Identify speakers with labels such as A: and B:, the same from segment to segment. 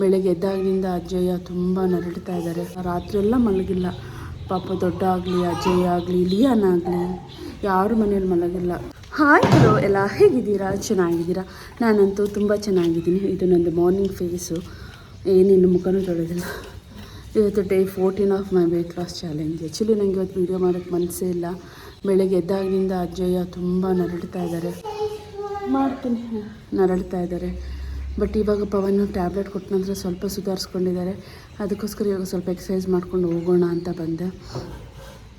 A: ಬೆಳಗ್ಗೆ ಎದ್ದಾಗಿನಿಂದ ಅಜ್ಜಯ್ಯ ತುಂಬ ನರಳ್ತಾ ಇದ್ದಾರೆ. ರಾತ್ರಿ ಎಲ್ಲ ಮಲಗಿಲ್ಲ. ಪಾಪ ದೊಡ್ಡ ಆಗಲಿ ಅಜ್ಜಯ್ಯ ಆಗಲಿ ಲಿಯಾನ್ ಆಗಲಿ ಯಾರು ಮನೇಲಿ ಮಲಗಿಲ್ಲ. ಹಾಯ್ ಹಲೋ ಎಲ್ಲ ಹೇಗಿದ್ದೀರಾ? ಚೆನ್ನಾಗಿದ್ದೀರಾ? ನಾನಂತೂ ತುಂಬ ಚೆನ್ನಾಗಿದ್ದೀನಿ. ಇದು ನಂದು ಮಾರ್ನಿಂಗ್ ಫೇಸು ಏನಿನ್ನು ಮುಖನೂ ತೊಳೆದಿಲ್ಲ. ಇವತ್ತು day fourteen of my weight loss challenge actually ನನಗೆ ಇವತ್ತು ವೀಡಿಯೋ ಮಾಡೋಕ್ಕೆ ಮನಸ್ಸೇ ಇಲ್ಲ. ಬೆಳಗ್ಗೆ ಎದ್ದಾಗಿನಿಂದ ಅಜ್ಜಯ್ಯ ತುಂಬ ನರಳ್ತಾ ಇದ್ದಾರೆ. ಮಾಡ್ತೀನಿ. ನರಳ್ತಾ ಇದ್ದಾರೆ. ಬಟ್ ಇವಾಗ ಪವನ್ ಟ್ಯಾಬ್ಲೆಟ್ ಕೊಟ್ಟ ನಂತರ ಸ್ವಲ್ಪ ಸುಧಾರಿಸ್ಕೊಂಡಿದ್ದಾರೆ. ಅದಕ್ಕೋಸ್ಕರ ಇವಾಗ ಸ್ವಲ್ಪ ಎಕ್ಸಸೈಸ್ ಮಾಡ್ಕೊಂಡು ಹೋಗೋಣ ಅಂತ ಬಂದೆ.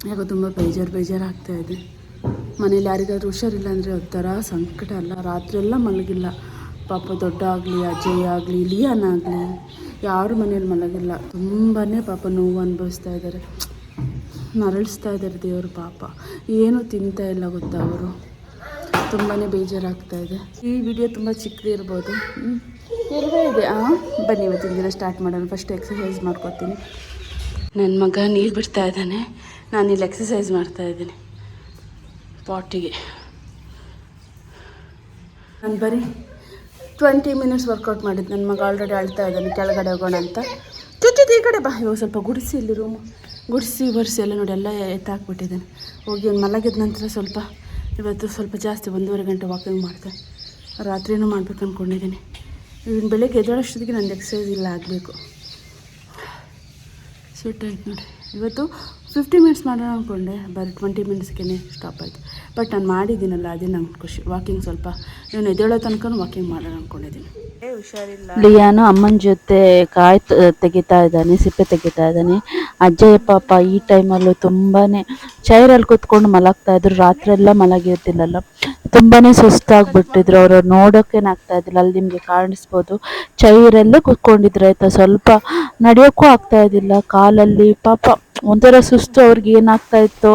A: ಯಾಕೋ ತುಂಬ ಬೇಜಾರು ಬೇಜಾರು ಇದೆ. ಮನೇಲಿ ಯಾರಿಗಾದ್ರೂ ಹುಷಾರಿಲ್ಲ ಅಂದರೆ ಒಂಥರ ಸಂಕಟ ಅಲ್ಲ. ರಾತ್ರಿ ಎಲ್ಲ ಮಲಗಿಲ್ಲ. ಪಾಪ ದೊಡ್ಡ ಆಗಲಿ ಅಜಯ್ ಆಗಲಿ, ಲಿಯಾನ್ ಆಗಲಿ, ಯಾರು ಮನೇಲಿ ಮಲಗಿಲ್ಲ. ತುಂಬಾ ಪಾಪ ನೋವು ಅನುಭವಿಸ್ತಾ ಇದ್ದಾರೆ. ನರಳಿಸ್ತಾ ಇದ್ದಾರೆ ದೇವರು ಪಾಪ. ಏನೂ ತಿಂತಾ ಇಲ್ಲ ಗೊತ್ತಾ ಅವರು. ತುಂಬಾ ಬೇಜಾರಾಗ್ತಾ ಇದೆ. ಈ ವಿಡಿಯೋ ತುಂಬ ಚಿಕ್ಕದಿರ್ಬೋದು ಹ್ಮ್. ಇದೆ. ಹಾಂ ಬನ್ನಿ ಇವತ್ತಿನ ದಿನ ಸ್ಟಾರ್ಟ್ ಮಾಡೋಣ. ಫಸ್ಟ್ ಎಕ್ಸಸೈಸ್ ಮಾಡ್ಕೊತೀನಿ. ನನ್ನ ಮಗ ನೀರು ಬಿಡ್ತಾ ಇದ್ದಾನೆ. ನಾನು ಇಲ್ಲಿ ಎಕ್ಸಸೈಸ್ ಮಾಡ್ತಾ ಇದ್ದೀನಿ. ಪಾಟಿಗೆ ನಾನು ಬರೀ ಟ್ವೆಂಟಿ ಮಿನಿಟ್ಸ್ ವರ್ಕೌಟ್ ಮಾಡಿದ್ದು ನನ್ನ ಮಗ ಆಲ್ರೆಡಿ ಅಳ್ತಾ ಇದ್ದಾನೆ. ಕೆಳಗಡೆ ಹೋಗೋಣ ಅಂತ. ಚುಚ್ಚಿದ ಈ ಕಡೆ ಬಾ. ಇವಾಗ ಸ್ವಲ್ಪ ಗುಡಿಸಿ ಇಲ್ಲಿ ರೂಮು ಗುಡಿಸಿ ಬರ್ಸಿ ಎಲ್ಲ ನೋಡಿ ಎಲ್ಲ ಎತ್ತಾಕ್ಬಿಟ್ಟಿದ್ದಾನೆ. ಹೋಗಿ ಒಂದು ಮಲಗಿದ ನಂತರ ಸ್ವಲ್ಪ ಇವತ್ತು ಸ್ವಲ್ಪ ಜಾಸ್ತಿ ಒಂದೂವರೆ ಗಂಟೆ ವಾಕಿಂಗ್ ಮಾಡ್ತೆ ರಾತ್ರಿನೂ ಮಾಡ್ಬೇಕು ಅಂದ್ಕೊಂಡಿದ್ದೀನಿ ಇವನು ಬೆಳಗ್ಗೆ ಎದ್ದೇಳೋಷ್ಟೊತ್ತಿಗೆ ನಂದು ಎಕ್ಸಸೈಸ್ ಇಲ್ಲ ಆಗಬೇಕು. ಸ್ವೀಟ್ ಆಯ್ತು ನೋಡಿ. ಇವತ್ತು ಫಿಫ್ಟಿ ಮಿನಿಟ್ಸ್ ಮಾಡೋಣ ಅಂದ್ಕೊಂಡೆ ಬರೀ ಟ್ವೆಂಟಿ ಮಿನಿಟ್ಸ್ಗೆ ಸ್ಟಾಪ್ ಆಯಿತು. ಬಟ್ ನಾನು ಮಾಡಿದ್ದೀನಲ್ಲ ಅದೇ ನಂಗೆ ಖುಷಿ. ವಾಕಿಂಗ್ ಸ್ವಲ್ಪ ನೀವು ಎದ್ದೇಳೋ ತನಕ ವಾಕಿಂಗ್ ಮಾಡೋಣ ಅಂದ್ಕೊಂಡಿದ್ದೀನಿ ಏ ಹುಷಾರಿಲ್ಲ.
B: ಲಿಯಾನು ಅಮ್ಮನ ಜೊತೆ ಕಾಯಿ ತೆಗಿತಾ ಇದ್ದಾನೆ ಸಿಪ್ಪೆ ತೆಗಿತಾ ಇದ್ದಾನೆ. ಅಜ್ಜಯ್ಯ ಪಾಪ ಈ ಟೈಮಲ್ಲೂ ತುಂಬಾ ಚೈರಲ್ಲಿ ಕೂತ್ಕೊಂಡು ಮಲಗ್ತಾ ಇದ್ರು. ರಾತ್ರಿ ಎಲ್ಲ ಮಲಗಿರ್ತಿಲ್ಲಲ್ಲ. ತುಂಬಾ ಸುಸ್ತಾಗ್ಬಿಟ್ಟಿದ್ರು. ಅವರು ನೋಡೋಕ್ಕೇನಾಗ್ತಾ ಆಗ್ತಾ ಇದ್ದಿಲ್ಲ. ಅಲ್ಲಿ ನಿಮಗೆ ಕಾಣಿಸ್ಬೋದು. ಚೈರಲ್ಲೇ ಕೂತ್ಕೊಂಡಿದ್ರು ಆಯಿತಾ? ಸ್ವಲ್ಪ ನಡೆಯೋಕ್ಕೂ ಆಗ್ತಾ ಇದ್ದಿಲ್ಲ. ಕಾಲಲ್ಲಿ ಪಾಪ ಒಂಥರ ಸುಸ್ತು ಅವ್ರಿಗೆ ಏನಾಗ್ತಾ ಇತ್ತು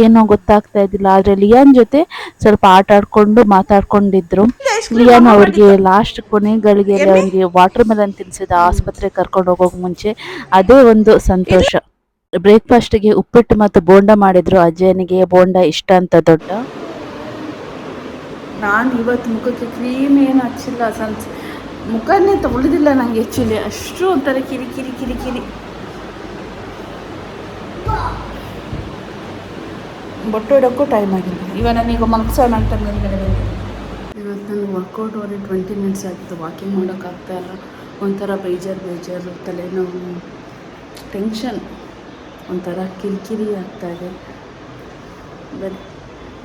B: ಏನೋ ಗೊತ್ತಾಗ್ತಾ ಇದ್ದಿಲ್ಲ. ಆದ್ರೆ ಲಿಯಾನ್ ಜೊತೆ ಸ್ವಲ್ಪ ಆಟ ಆಡ್ಕೊಂಡು ಮಾತಾಡ್ಕೊಂಡಿದ್ರು. ಲಿಯಾನ್ ಅವ್ರಿಗೆ ಲಾಸ್ಟ್ ಕೊನೆಗಳಿಗೆ ಅವರಿಗೆ ವಾಟರ್ ಮೆಲನ್ ತಿನ್ಸಿದ ಆಸ್ಪತ್ರೆ ಕರ್ಕೊಂಡು ಹೋಗೋಕ್ ಮುಂಚೆ ಅದೇ ಒಂದು ಸಂತೋಷ. ಬ್ರೇಕ್ಫಾಸ್ಟ್ಗೆ ಉಪ್ಪಿಟ್ಟು ಮತ್ತು ಬೋಂಡ ಮಾಡಿದ್ರು. ಅಜ್ಜನಿಗೆ ಬೋಂಡ ಇಷ್ಟ ಅಂತ ದೊಡ್ಡ?
A: ನಾನು ಇವತ್ತು ಮುಖಕ್ಕೆ ಕ್ರೀಮ್ ಏನು ಹಚ್ಚಿಲ್ಲ. ಸನ್ಸ್ ಮುಖನೇ ತೊಳೆದಿಲ್ಲ ನನಗೆ ಆ್ಯಕ್ಚುಲಿ ಅಷ್ಟು ಒಂಥರ ಕಿರಿ ಕಿರಿ ಕಿರಿ ಕಿರಿ ಬೊಟ್ಟು ಟೈಮ್ ಆಗಿಲ್ಲ. ಇವಾಗ ನನಗೆ ಮಲ್ಸೋಣ ಅಂತ ಮೇಲ್ಗಡೆ ಇವತ್ತು ನನಗೆ ವರ್ಕೌಟ್ ಹೋದ್ರೆ ಟ್ವೆಂಟಿ ಮಿನಿಟ್ಸ್ ಆಗ್ತದೆ ವಾಕಿಂಗ್ ಮಾಡೋಕ್ಕಾಗ್ತಾ ಇಲ್ಲ. ಒಂಥರ ಬೇಜಾರು ಬೇಜಾರು, ತಲೆನೋವು ಟೆನ್ಷನ್ ಒಂಥರ ಕಿರಿಕಿರಿ ಆಗ್ತಾಯಿದೆ ಬರಿ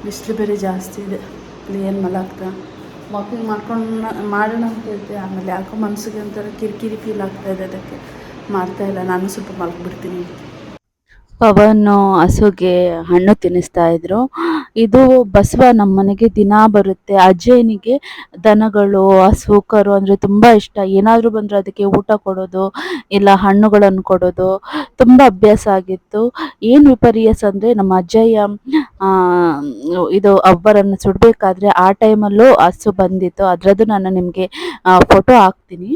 A: ಬಿಸಿಲು ಬೇರೆ ಜಾಸ್ತಿ ಇದೆ. ಇಲ್ಲಿ ಏನು ಮಲಗ್ತಾ? ವಾಕಿಂಗ್ ಮಾಡ್ಕೊಂಡು, ಮಾಡೋಣ ಅಂತ ಇದ್ದೆ ಆಮೇಲೆ ಯಾಕೋ ಮನಸ್ಸಿಗೆ ಒಂಥರ ಕಿರಿಕಿರಿ ಫೀಲ್ ಆಗ್ತಾ ಇದೆ ಅದಕ್ಕೆ. ಮಾಡ್ತಾ ಇಲ್ಲ. ನಾನು ಸ್ವಲ್ಪ ಮಲಗಿಬಿಡ್ತೀನಿ.
B: ಪವನ್ ಹಸುಗೆ ಹಣ್ಣು ತಿನ್ನಿಸ್ತಾ ಇದ್ರು. ಇದು ಬಸವ ನಮ್ಮ ಮನೆಗೆ ದಿನಾ ಬರುತ್ತೆ. ಅಜ್ಜಯ್ಯನಿಗೆ ದನಗಳು, ಹಸು, ಕರು ಅಂದರೆ ತುಂಬ ಇಷ್ಟ. ಏನಾದರೂ ಬಂದರೆ ಅದಕ್ಕೆ ಊಟ ಕೊಡೋದು, ಇಲ್ಲ ಹಣ್ಣುಗಳನ್ನು ಕೊಡೋದು. ತುಂಬ ಅಭ್ಯಾಸ ಆಗಿತ್ತು. ಏನು ವಿಪರ್ಯಾಸ ಅಂದರೆ ನಮ್ಮ ಅಜ್ಜಯ್ಯ ಇದು ಅವರನ್ನು ಸುಡಬೇಕಾದ್ರೆ ಆ ಟೈಮಲ್ಲೂ ಹಸು ಬಂದಿತ್ತು. ಅದರದ್ದು ನಾನು ನಿಮಗೆ ಫೋಟೋ ಹಾಕ್ತೀನಿ.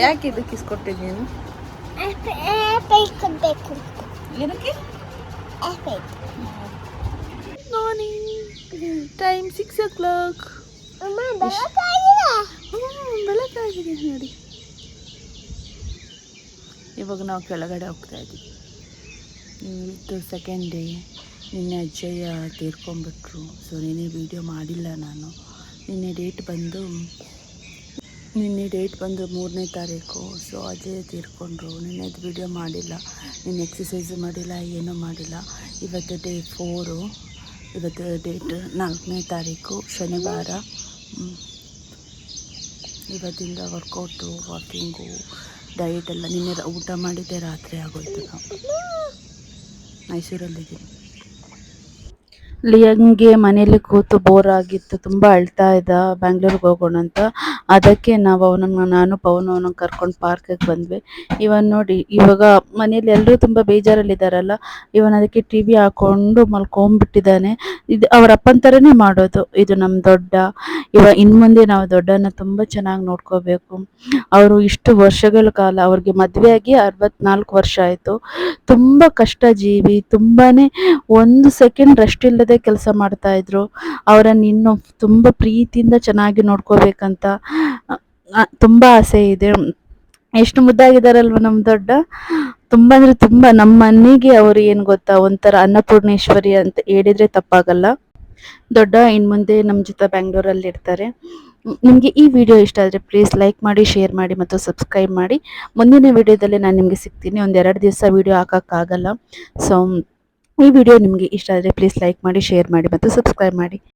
A: ಯಾಕೆ ಏನಕ್ಕೆ?
C: ಬೇಕು
A: morning time six o'clock ಬೆಳಕಾಗಿದೆ ನೋಡಿ. ಇವಾಗ ನಾವು ಕೆಳಗಡೆ ಹೋಗ್ತಾ ಇದ್ದೀವಿ. ಟು ಸೆಕೆಂಡ್ ಡೇ ನಿನ್ನೆ ಅಜ್ಜಯ್ಯ ತೀರ್ಕೊಂಡ್ಬಿಟ್ರು. ಸೊ ನಿನ್ನೆ ವೀಡಿಯೋ ಮಾಡಿಲ್ಲ ನಾನು. ನಿನ್ನೆ ಡೇಟ್ ಬಂದು ನಿನ್ನೆ ಡೇಟ್ ಬಂದು ಮೂರನೇ ತಾರೀಕು ಸೊ ಅಜಯ್ ತೀರ್ಕೊಂಡ್ರು. ನಿನ್ನೆದು ವಿಡಿಯೋ ಮಾಡಿಲ್ಲ, ನಿನ್ನೆ ಎಕ್ಸಸೈಸು ಮಾಡಿಲ್ಲ, ಏನೂ ಮಾಡಿಲ್ಲ. ಇವತ್ತು ಡೇ ಫೋರು ಇವತ್ತು ಡೇಟ್ ನಾಲ್ಕನೇ ತಾರೀಕು, ಶನಿವಾರ. ಇವತ್ತಿಂದ ವರ್ಕೌಟು ವಾಕಿಂಗು ಡಯಟ್ ಎಲ್ಲ ನಿನ್ನೆ ಊಟ ಮಾಡಿದ್ದೆ, ರಾತ್ರಿ ಆಗೋಯ್ತು. ನಾವು ಮೈಸೂರಲ್ಲಿದ್ದೀನಿ.
B: ಲಿಯಂಗೆ ಮನೇಲಿ ಕೂತು ಬೋರ್ ಆಗಿತ್ತು, ತುಂಬ ಅಳ್ತಾ ಇದ್ದ, ಬ್ಯಾಂಗ್ಳೂರ್ಗೆ ಹೋಗೋಣ ಅಂತ. ಅದಕ್ಕೆ ನಾವು ಅವನನ್ನು, ನಾನು ಪವನ್ ಅವನನ್ನು ಕರ್ಕೊಂಡು ಪಾರ್ಕಿಗೆ ಬಂದ್ವಿ. ಇವನ್ ನೋಡಿ, ಇವಾಗ ಮನೇಲಿ ಎಲ್ಲರೂ ತುಂಬ ಬೇಜಾರಲ್ಲಿದ್ದಾರಲ್ಲ ಇವನ್ ಅದಕ್ಕೆ ಟಿ ವಿ ಹಾಕೊಂಡು ಮಲ್ಕೊಂಬಿಟ್ಟಿದ್ದಾನೆ ಇದು ಅವ್ರ ಅಪ್ಪನ ಥರನೇ ಮಾಡೋದು. ಇದು ನಮ್ಮ ದೊಡ್ಡ, ಇವ ಇನ್ನು ಮುಂದೆ ನಾವು ದೊಡ್ಡನ ತುಂಬ ಚೆನ್ನಾಗಿ ನೋಡ್ಕೋಬೇಕು. ಅವರು ಇಷ್ಟು ವರ್ಷಗಳ ಕಾಲ, ಅವ್ರಿಗೆ ಆಗಿ ಅರವತ್ನಾಲ್ಕು ವರ್ಷ ಆಯಿತು. ತುಂಬ ಕಷ್ಟ ಜೀವಿ ತುಂಬಾನೇ ಒಂದು ಸೆಕೆಂಡ್ ರೆಸ್ಟ್ ಇಲ್ಲದೆ ಕೆಲಸ ಮಾಡ್ತಾ ಇದ್ರು. ಅವರನ್ನು ಇನ್ನೂ ತುಂಬ ಪ್ರೀತಿಯಿಂದ ಚೆನ್ನಾಗಿ ನೋಡ್ಕೋಬೇಕಂತ ತುಂಬ ಆಸೆ ಇದೆ. ಎಷ್ಟು ಮುದ್ದಾಗಿದ್ದಾರಲ್ವ ನಮ್ಮ ದೊಡ್ಡ? ತುಂಬ ಅಂದರೆ ತುಂಬ, ನಮ್ಮ ಮನೆಗೆ ಅವರು ಏನು ಗೊತ್ತಾ, ಒಂಥರ ಅನ್ನಪೂರ್ಣೇಶ್ವರಿ ಅಂತ ಹೇಳಿದ್ರೆ ತಪ್ಪಾಗಲ್ಲ. ದೊಡ್ಡ ಇನ್ನು ಮುಂದೆ ನಮ್ಮ ಜೊತೆ ಬ್ಯಾಂಗ್ಳೂರಲ್ಲಿ ಇರ್ತಾರೆ. ನಿಮಗೆ ಈ ವಿಡಿಯೋ ಇಷ್ಟ ಆದರೆ ಪ್ಲೀಸ್ ಲೈಕ್ ಮಾಡಿ ಶೇರ್ ಮಾಡಿ ಮತ್ತು ಸಬ್ಸ್ಕ್ರೈಬ್ ಮಾಡಿ. ಮುಂದಿನ ವಿಡಿಯೋದಲ್ಲಿ ನಾನು ನಿಮಗೆ ಸಿಗ್ತೀನಿ. ಒಂದೆರಡು ದಿವಸ ವಿಡಿಯೋ ಹಾಕೋಕ್ಕಾಗಲ್ಲ. ಸೊ ಈ ವಿಡಿಯೋ ನಿಮಗೆ ಇಷ್ಟ ಆದರೆ ಪ್ಲೀಸ್ ಲೈಕ್ ಮಾಡಿ ಶೇರ್ ಮಾಡಿ ಮತ್ತು ಸಬ್ಸ್ಕ್ರೈಬ್ ಮಾಡಿ.